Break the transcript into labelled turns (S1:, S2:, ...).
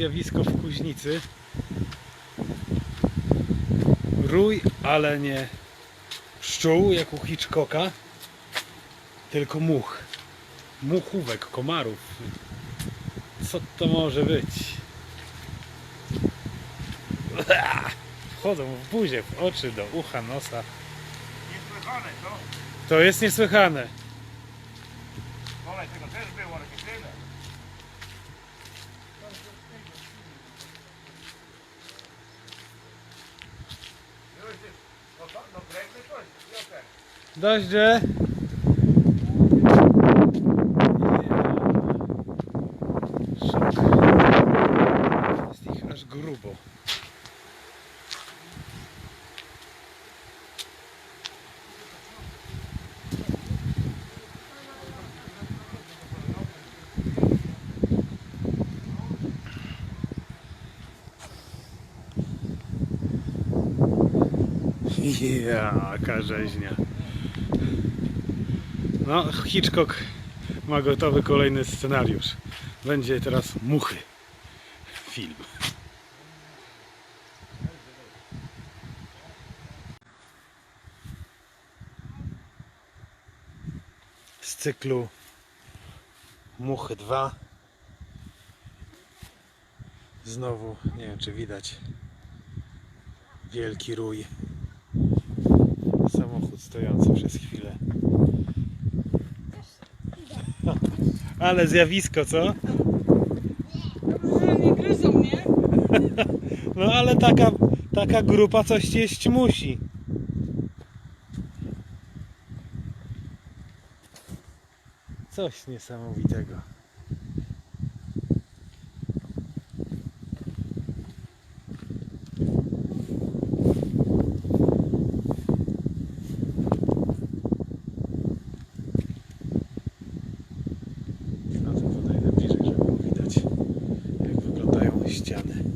S1: zjawisko w Kuźnicy. Rój, ale nie pszczół jak u Hitchcocka, tylko much. Muchówek, komarów. Co to może być? Wchodzą w buzię, w oczy, do ucha, nosa.
S2: Niesłychane, co?
S1: To jest niesłychane.
S2: Wczoraj tego też było, ale nie tyle. Już jest, no to, no prędzej coś, Piotrek.
S1: Doździe. Szok. Jest ich aż grubo. Jaka rzeźnia. No, Hitchcock ma gotowy kolejny scenariusz. Będzie teraz muchy. Film. Z cyklu Muchy 2. Znowu, nie wiem czy widać, wielki rój. Samochód stojący przez chwilę. Ale zjawisko, co?
S3: Dobrze, że nie gryzą.
S1: No ale taka, taka grupa coś jeść musi. Coś niesamowitego. ścianę.